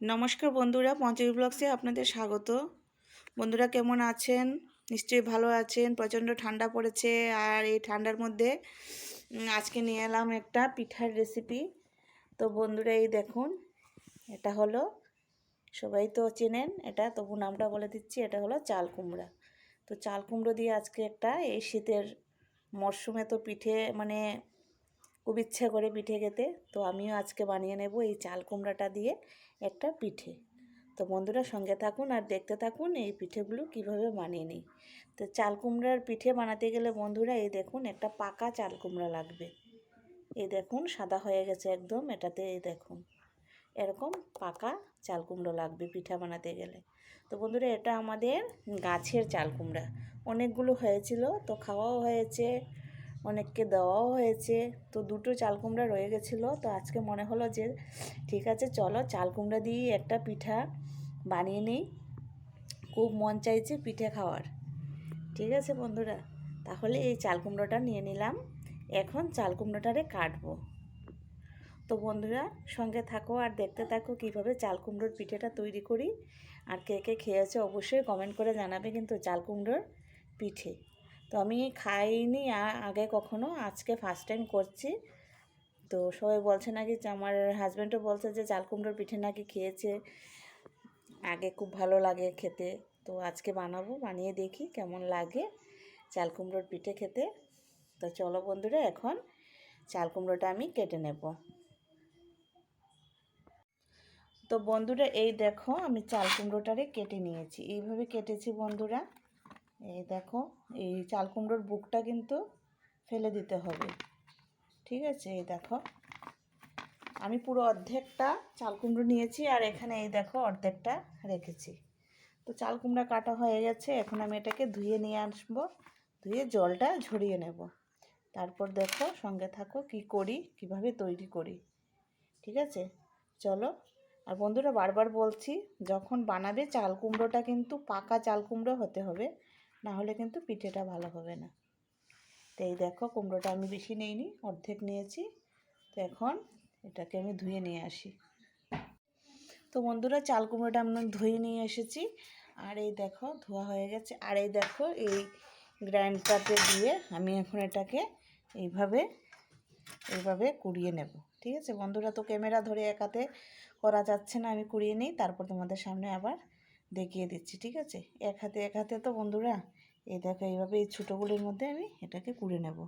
নমস্কার বন্ধুরা, পঞ্চমী ব্লগসে আপনাদের স্বাগত। বন্ধুরা কেমন আছেন? নিশ্চয়ই ভালো আছেন, প্রচণ্ড ঠান্ডা পড়েছে, আর এই ঠান্ডার মধ্যে আজকে নিয়ে এলাম একটা পিঠার রেসিপি তো বন্ধুরা, এই দেখুন, এটা হলো, সবাই তো চেনেন এটা, তবু নামটা বলে দিচ্ছি, এটা হলো চাল কুমড়া। তো চাল কুমড়ো দিয়ে আজকে একটা এই শীতের মরশুমে তো পিঠে মানে খুব ইচ্ছে করে পিঠে খেতে। তো আমিও আজকে বানিয়ে নেব এই চাল কুমড়াটা দিয়ে একটা পিঠে। তো বন্ধুরা সঙ্গে থাকুন আর দেখতে থাকুন এই পিঠেগুলো কীভাবে বানিয়ে নিই। তো চাল কুমড়ার পিঠে বানাতে গেলে বন্ধুরা এই দেখুন একটা পাকা চাল কুমড়া লাগবে। এই দেখুন সাদা হয়ে গেছে একদম, এটাতে এই দেখুন এরকম পাকা চাল কুমড়ো লাগবে পিঠা বানাতে গেলে। তো বন্ধুরা এটা আমাদের গাছের চাল কুমড়া। অনেকগুলো হয়েছিল, তো খাওয়াও হয়েছে। অনেককে দেওয়াও হয়েছে। তো দুটো চাল কুমড়া রয়ে গেছিল। তো আজকে মনে হলো যে, ঠিক আছে, চলো চাল কুমড়া দিয়ে একটা পিঠা বানিয়ে নিই। খুব মন চাইছে পিঠে খাওয়ার। ঠিক আছে বন্ধুরা, তাহলে এই চাল কুমড়োটা নিয়ে নিলাম। এখন চাল কুমড়োটারে কাটবো। তো বন্ধুরা, সঙ্গে থাকো আর দেখতে থাকো কীভাবে চাল কুমড়োর পিঠেটা তৈরি করি। আর কে কে খেয়েছে অবশ্যই কমেন্ট করে জানাবে কিন্তু চাল কুমড়োর পিঠে। তো আমি খাইনি আগে কখনো, আজকে ফার্স্ট টাইম করছি। তো সবাই বলছে নাকি আমার হাজব্যান্ডও বলছে যে, চাল কুমড়োর পিঠে নাকি খেয়েছে। আগে খুব ভালো লাগে খেতে। তো আজকে বানাবো, বানিয়ে দেখি কেমন লাগে চাল কুমড়োর পিঠে খেতে। তো চলো বন্ধুরা, এখন চাল কুমড়োটা আমি কেটে নেব। তো বন্ধুরা, এই দেখো আমি চাল কুমড়োটারে কেটে নিয়েছি। এইভাবে কেটেছি বন্ধুরা। এই দেখো, এই চাল কুমড়োর বুকটা কিন্তু ফেলে দিতে হবে। ঠিক আছে, এই দেখো। আমি পুরো অর্ধেকটা চাল কুমড়ো নিয়েছি আর এখানে এই দেখো অর্ধেকটা রেখেছি। তো চাল কুমড়া কাটা হয়ে গেছে, এখন আমি এটাকে ধুয়ে নিয়ে আসব। ধুয়ে জলটা ঝরিয়ে নেব। তারপর দেখো সঙ্গে থাকো কি করি, কীভাবে তৈরি করি। ঠিক আছে? চলো। আর বন্ধুরা বারবার বলছি, যখন বানাবে চাল কুমড়োটা কিন্তু পাকা চাল কুমড়ো হতে হবে। না হলে কিন্তু পিঠেটা ভালো হবে না। তো এই দেখো, কুমড়োটা আমি বেশি নিইনি, অর্ধেক নিয়েছি। তো এখন এটাকে আমি ধুয়ে নিয়ে আসি। তো বন্ধুরা, চাল কুমড়োটা আমি ধুয়ে নিয়ে এসেছি। আর এই দেখো, ধোয়া হয়ে গেছে। আর এই দেখো, এই গ্রাইন্ডারটাতে দিয়ে আমি এখন এটাকে এইভাবে এইভাবে কুড়িয়ে নেব। ঠিক আছে? বন্ধুরা, তো ক্যামেরা ধরে একাতে করা যাচ্ছে না, আমি কুড়িয়ে নিই। তারপর তোমাদের সামনে আবার দেখিয়ে দিচ্ছি, ঠিক আছে? এক হাতে এক হাতে তো বন্ধুরা, এই দেখো এইভাবে এই ছোটোগুলির মধ্যে আমি এটাকে কুড়ে নেব।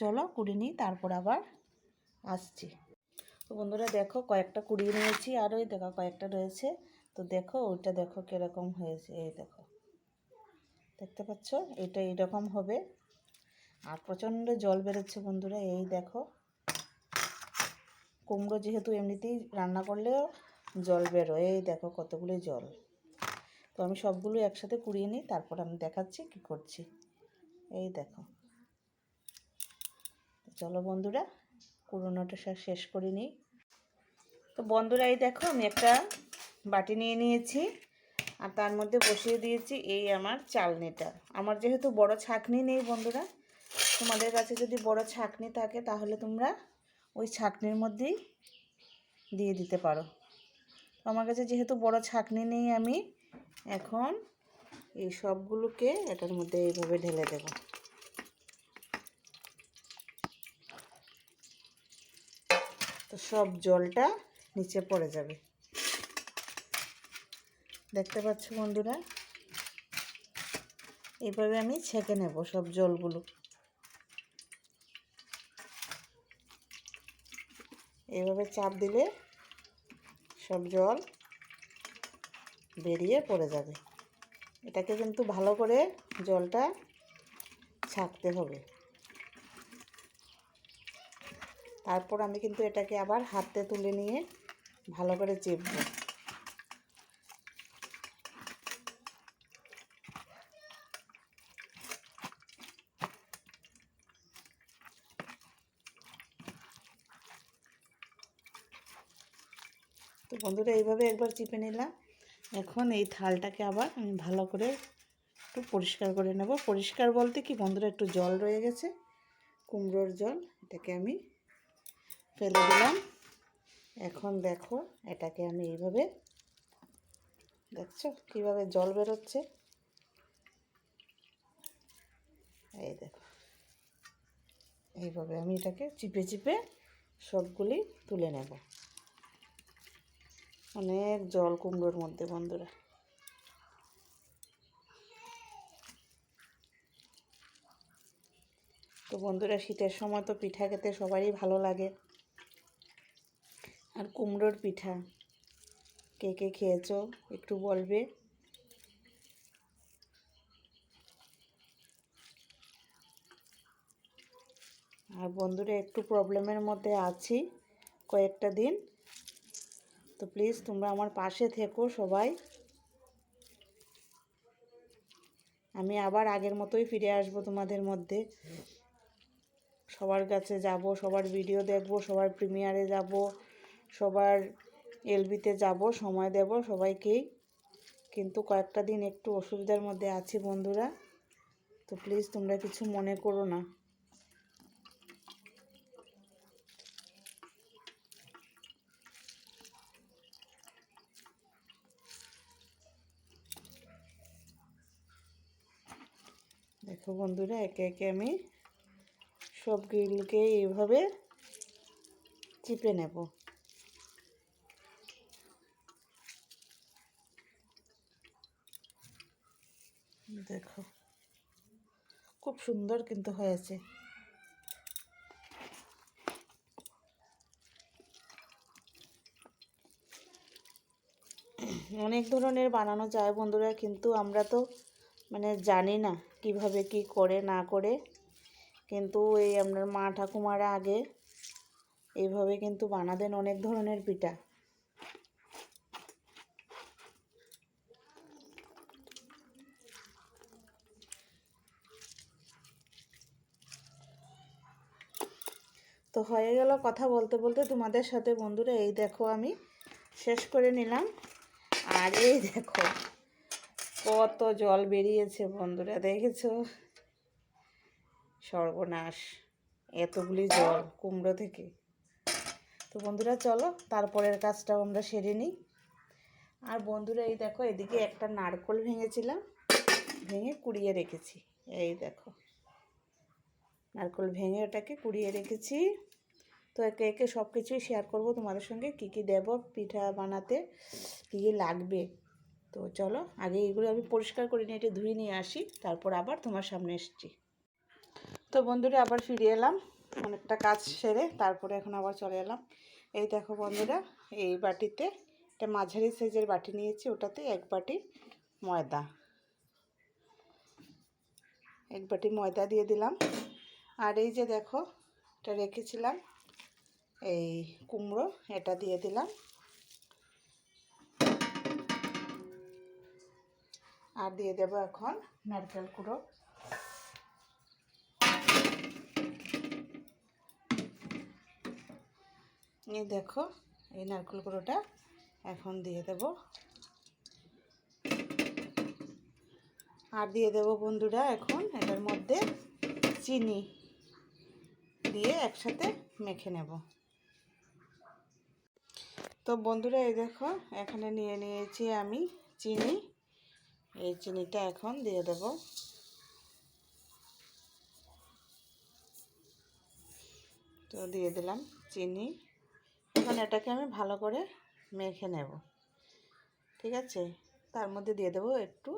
চলো কুড়ে নিই, তারপর আবার আসছি। তো বন্ধুরা দেখো কয়েকটা কুড়িয়ে নিয়েছি, আর ওই দেখো কয়েকটা রয়েছে। তো দেখো ওইটা দেখো কীরকম হয়েছে, এই দেখো। দেখতে পাচ্ছ? এটা এইরকম হবে। আর প্রচণ্ড জল বেরোচ্ছে বন্ধুরা, এই দেখো। কুমড়ো যেহেতু এমনিতেই রান্না করলেও জল বেরোয়, এই দেখো কতগুলো জল। তো আমি সবগুলো একসাথে কুড়িয়ে নিই, তারপর আমি দেখাচ্ছি কি করছি। এই দেখো। চলো বন্ধুরা, কুড়োনোটা শেষ করে নিই। তো বন্ধুরা, এই দেখো, আমি একটা বাটি নিয়ে নিয়েছি, আর তার মধ্যে বসিয়ে দিয়েছি এই আমার চালনিটা। আমার যেহেতু বড় ছাকনি নেই বন্ধুরা, তোমাদের কাছে যদি বড় ছাকনি থাকে, তাহলে তোমরা ওই ছাকনির মধ্যেই দিয়ে দিতে পারো। আমার কাছে যেহেতু বড় ছাকনি নেই আমি এখন এই সবগুলোকে এটার মধ্যে এইভাবে ঢেলে দেব। তো সব জলটা নিচে পড়ে যাবে। দেখতে পাচ্ছ বন্ধুরা? এইভাবে আমি ছেঁকে নেব সব জলগুলো। এইভাবে চাপ দিলে সব জল বেরিয়ে পড়ে যাবে। এটাকে কিন্তু ভালো করে জলটা ছাকতে হবে। তারপর আমি কিন্তু এটাকে আবার হাতে তুলে নিয়ে ভালো করে চেপবো। তো বন্ধুরা, এইভাবে একবার চিপে নিলাম। এখন এই থালটাকে আবার আমি ভালো করে একটু পরিষ্কার করে নেব। পরিষ্কার বলতে কি, বন্ধুরা, একটু জল রয়ে গেছে, কুমড়োর জল, এটাকে আমি ফেলে দিলাম। এখন দেখো, এটাকে আমি এইভাবে, দেখছ কীভাবে জল বেরোচ্ছে? এই দেখো, এইভাবে আমি এটাকে চিপে চিপে সবগুলি তুলে নেব। অনেক জল কুমড়োর মধ্যে, বন্ধুরা। তো বন্ধুরা, শীতের সময় তো পিঠা খেতে সবারই ভালো লাগে। আর কুমড়োর পিঠা, কে কে খেয়েছো একটু বলবে? আর বন্ধুরা, একটু প্রবলেমের মধ্যে আছি কয়েকটা দিন। তো প্লিজ তোমরা আমার পাশে থেকো সবাই। আমি আবার আগের মতোই ফিরে আসব তোমাদের মধ্যে। সবার কাছে যাব, সবার ভিডিও দেখব, সবার প্রিমিয়ারে যাব, সবার এলবিতে যাব, সময় দেব সবাইকেই। কিন্তু কয়েকটা দিন একটু অসুবিধার মধ্যে আছি বন্ধুরা। তো প্লিজ তোমরা কিছু মনে করো না। দেখো বন্ধুরা, একে একে আমি সব গ্রিলকে এইভাবে চিপে নেব। দেখো, খুব সুন্দর কিন্তু হয়েছে। অনেক ধরনের বানানো যায় বন্ধুরা, কিন্তু আমরা তো মানে জানি না কীভাবে কি করে না করে। কিন্তু এই আপনার মা ঠাকুমারা আগে এইভাবে কিন্তু বানাতেন অনেক ধরনের পিঠা। তো হয়ে গেল কথা বলতে বলতে তোমাদের সাথে বন্ধুরা, এই দেখো আমি শেষ করে নিলাম। আর এই দেখো কত জল বেরিয়েছে বন্ধুরা, দেখেছ? সর্বনাশ, এতগুলি জল কুমড়ো থেকে। তো বন্ধুরা, চলো তারপরের কাজটাও আমরা সেরে নিই। আর বন্ধুরা, এই দেখো, এদিকে একটা নারকোল ভেঙেছিলাম, ভেঙে কুড়িয়ে রেখেছি। এই দেখো, নারকোল ভেঙে ওটাকে কুড়িয়ে রেখেছি। তো একে একে সব কিছুই শেয়ার করব তোমাদের সঙ্গে, কী কী দেবো, পিঠা বানাতে, কী কী লাগবে। তো চলো, আগে এগুলো আমি পরিষ্কার করে নিয়ে একটু ধুয়ে নিয়ে আসি, তারপর আবার তোমার সামনে এসছি। তো বন্ধুরা, আবার ফিরে এলাম, অনেকটা কাজ সেরে, তারপরে এখন আবার চলে এলাম। এই দেখো বন্ধুরা, এই বাটিতে একটা মাঝারি সাইজের বাটি নিয়েছি, ওটাতে এক বাটি ময়দা। এক বাটি ময়দা দিয়ে দিলাম। আর এই যে দেখো, এটা রেখেছিলাম, এই কুমড়ো, এটা দিয়ে দিলাম। আর দিয়ে দেব এখন নারকেল কুড়ো। এই দেখো, এই নারকেল কুড়োটা এখন দিয়ে দেব। আর দিয়ে দেব বন্ধুরা এখন এটার মধ্যে চিনি দিয়ে একসাথে মেখে নেব। তো বন্ধুরা এই দেখো, এখানে নিয়ে নিয়েছি আমি চিনি। এই চিনিটা এখন দিয়ে দেব। তো দিয়ে দিলাম চিনি। এখন এটাকে আমি ভালো করে মেখে নেব। ঠিক আছে? তার মধ্যে দিয়ে দেবো একটু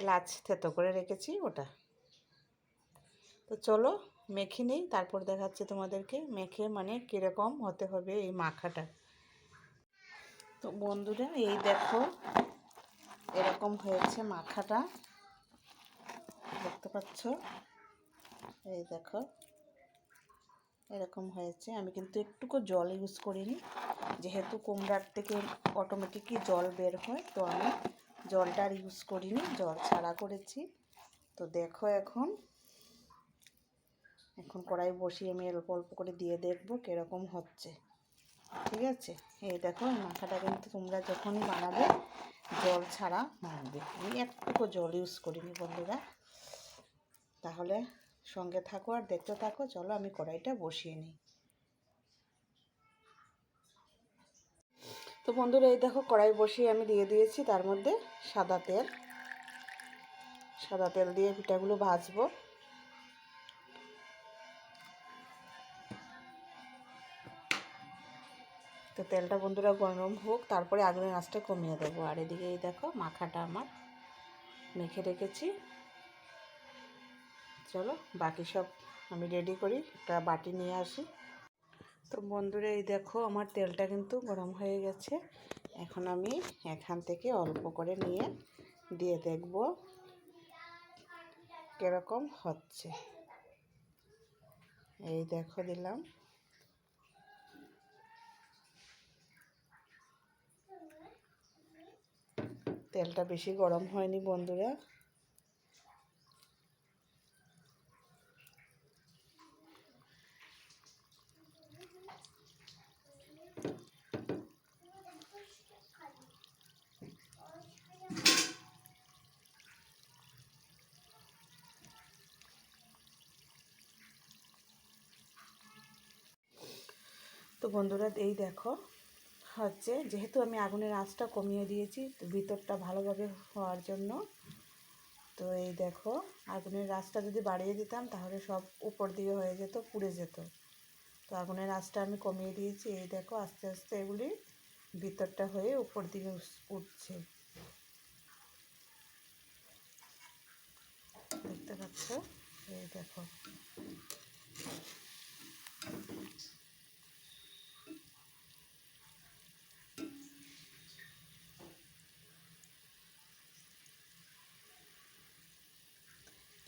এলাচ থেতো করে রেখেছি ওটা। তো চলো মেখে নিই, তারপর দেখাচ্ছে তোমাদেরকে মেখে মানে কীরকম হতে হবে এই মাখাটা। তো বন্ধুরা, এই দেখো এরকম হয়েছে মাখাটা দেখতে পাচ্ছ? এই দেখো। এরকম হয়েছে। আমি কিন্তু একটুকু জল ইউজ করিনি। যেহেতু কুমড়ার থেকে অটোমেটিকই জল বের হয়, তো আমি জলটা আর ইউজ করিনি। জল ছাড়া করেছি। তো দেখো এখন। এখন কড়াই বসিয়ে আমি অল্প অল্প করে দিয়ে দেখব কীরকম হচ্ছে। ঠিক আছে? এই দেখো মাথাটা কিন্তু তোমরা যখনই বানাবে জল ছাড়া। মাখবে আমি একটুকু জল ইউজ করিনি বন্ধুরা। তাহলে সঙ্গে থাকো আর দেখতে থাকো, চলো আমি কড়াইটা বসিয়ে নিই। তো বন্ধুরা, এই দেখো কড়াই বসিয়ে আমি দিয়ে দিয়েছি, তার মধ্যে সাদা তেল। সাদা তেল দিয়ে পিঠাগুলো ভাজবো। তো তেলটা বন্ধুরা গরম হোক, তারপরে আগুনের আঁচটা কমিয়ে দেবো। আর এদিকে এই দেখো, মাখাটা আমার মেখে রেখেছি। চলো, বাকি সব আমি রেডি করি, একটা বাটি নিয়ে আসি। তো বন্ধুরা, এই দেখো, আমার তেলটা কিন্তু গরম হয়ে গেছে। এখন আমি এখান থেকে অল্প করে নিয়ে দিয়ে দেখব কীরকম হচ্ছে। এই দেখো, দিলাম। তেলটা বেশি গরম হয়নি বন্ধুরা। তো বন্ধুরা এই দেখো হচ্ছে, যেহেতু আমি আগুনের আঁচটা কমিয়ে দিয়েছি, তো ভিতরটা ভালোভাবে হওয়ার জন্য। তো এই দেখো, আগুনের আঁচটা যদি বাড়িয়ে দিতাম, তাহলে সব উপর দিয়ে হয়ে যেত, পুড়ে যেত। তো আগুনের আঁচটা আমি কমিয়ে দিয়েছি, এই দেখো, আস্তে আস্তে এগুলি ভিতরটা হয়ে উপর দিকে উঠছে। দেখতে পাচ্ছ? এই দেখো।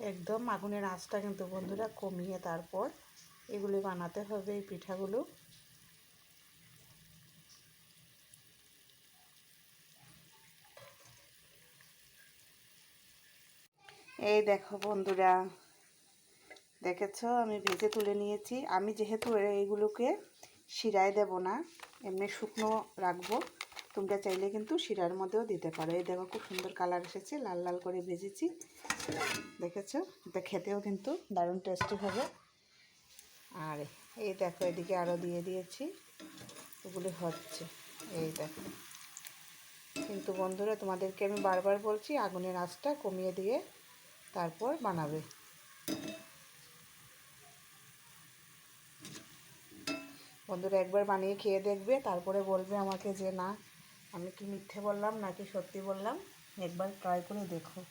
একদম আগুনের আঁচটা কিন্তু বন্ধুরা কমিয়ে তারপর এগুলি বানাতে হবে এই পিঠাগুলো। এই দেখো বন্ধুরা, দেখেছ? আমি ভেজে তুলে নিয়েছি। আমি যেহেতু এইগুলোকে শিরায় দেব না, এমনি শুকনো রাখব। তোমরা চাইলে কিন্তু শিরার মধ্যেও দিতে পারো। এই দেখো খুব সুন্দর কালার এসেছে, লাল লাল করে ভেজেছি। দেখেছ? এটা খেতেও কিন্তু দারুণ টেস্টি হবে। আর এই দেখো, এদিকে আরও দিয়ে দিয়েছি। এগুলি হচ্ছে। এই দেখো। কিন্তু বন্ধুরা, তোমাদেরকে আমি বারবার বলছি, আগুনের আঁচটা কমিয়ে দিয়ে তারপর বানাবে। বন্ধুরা, একবার বানিয়ে খেয়ে দেখবে, তারপরে বলবে আমাকে যে না আমি কি মিথ্যে বললাম নাকি সত্যি বললাম? একবার ট্রাই করে দেখো।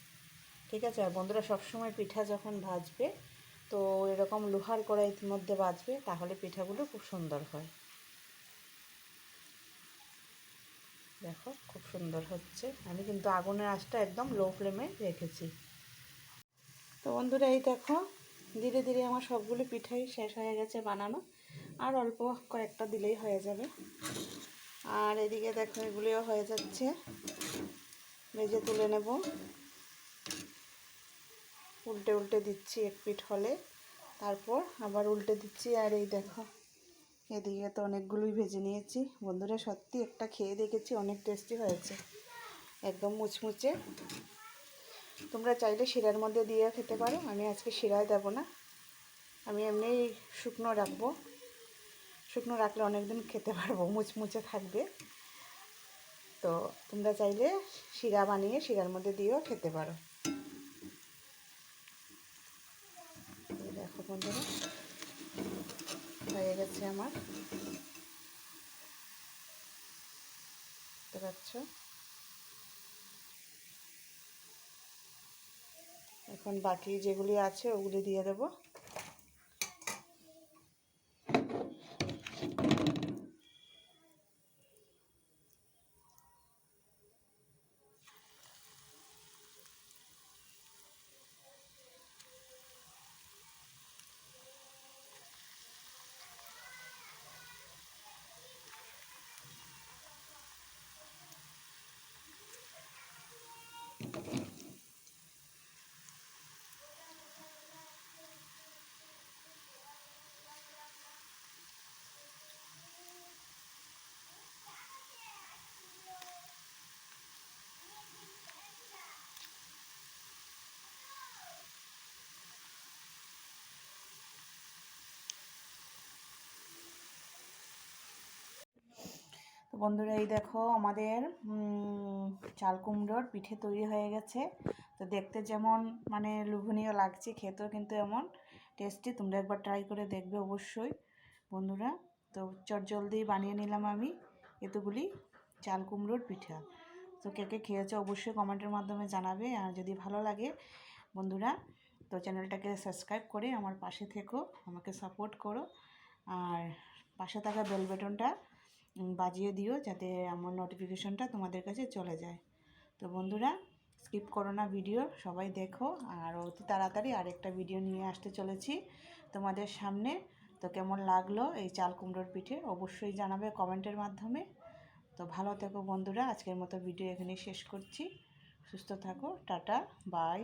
ঠিক আছে? আর বন্ধুরা, সবসময় পিঠা যখন ভাজবে, তো এরকম লোহার কড়াইয়ের মধ্যে ভাজবে, তাহলে পিঠাগুলো খুব সুন্দর হয়। দেখো, খুব সুন্দর হচ্ছে। আমি কিন্তু আগুনের আঁচটা একদম লো ফ্লেমে রেখেছি। তো বন্ধুরা, এই দেখো, ধীরে ধীরে আমার সবগুলো পিঠাই শেষ হয়ে গেছে বানানো। আর অল্প কয়েকটা দিলেই হয়ে যাবে। আর এদিকে দেখো এগুলিও হয়ে যাচ্ছে। ভেজে তুলে নেব। উল্টে উল্টে দিচ্ছি এক পিঠ হলে। তারপর আবার উল্টে দিচ্ছি। আর এই দেখো, এদিকে তো অনেকগুলোই ভেজে নিয়েছি। বন্ধুরা, সত্যি একটা খেয়ে দেখেছি, অনেক টেস্টি হয়েছে। একদম মুচমুচে। তোমরা চাইলে শিরার মধ্যে দিয়ে খেতে পারো। আমি আজকে শিরায় দেব না। আমি এমনি শুকনো রাখব। শুকনো রাখলে অনেক দিন খেতে পারব, মুচমুচে থাকবে। তো তোমরা চাইলে শিরা বানিয়ে শিরার মধ্যে দিয়েও খেতে পারো। দেখো বন্ধুরা, হয়ে গেছে আমার। পাচ্ছ? এখন বাকি যেগুলি আছে ওগুলি দিয়ে দেবো। বন্ধুরা, এই দেখো আমাদের চাল কুমড়োর পিঠে তৈরি হয়ে গেছে। তো দেখতে যেমন মানে লোভনীয় লাগছে, খেতেও কিন্তু এমন টেস্টি তোমরা একবার ট্রাই করে দেখবে অবশ্যই, বন্ধুরা। তো চট জলদি বানিয়ে নিলাম আমি এতগুলি চাল কুমড়োর পিঠা। তো কে কে খেয়েছো অবশ্যই কমেন্টের মাধ্যমে জানাবে, আর যদি ভালো লাগে, বন্ধুরা, তো চ্যানেলটাকে সাবস্ক্রাইব করে আমার পাশে থেকো, আমাকে সাপোর্ট করো। আর পাশে থাকা বেল বাটনটা বাজিয়ে দিও যাতে আমার নোটিফিকেশনটা তোমাদের কাছে চলে যায়। তো বন্ধুরা স্কিপ করো না ভিডিও সবাই দেখো। আর অতি তাড়াতাড়ি আরেকটা ভিডিও নিয়ে আসতে চলেছি তোমাদের সামনে। তো কেমন লাগল এই চাল কুমড়োর পিঠে, অবশ্যই জানাবে কমেন্টের মাধ্যমে। তো ভালো থেকো বন্ধুরা, আজকের মতো ভিডিও এখানেই শেষ করছি। সুস্থ থাকো, টাটা বাই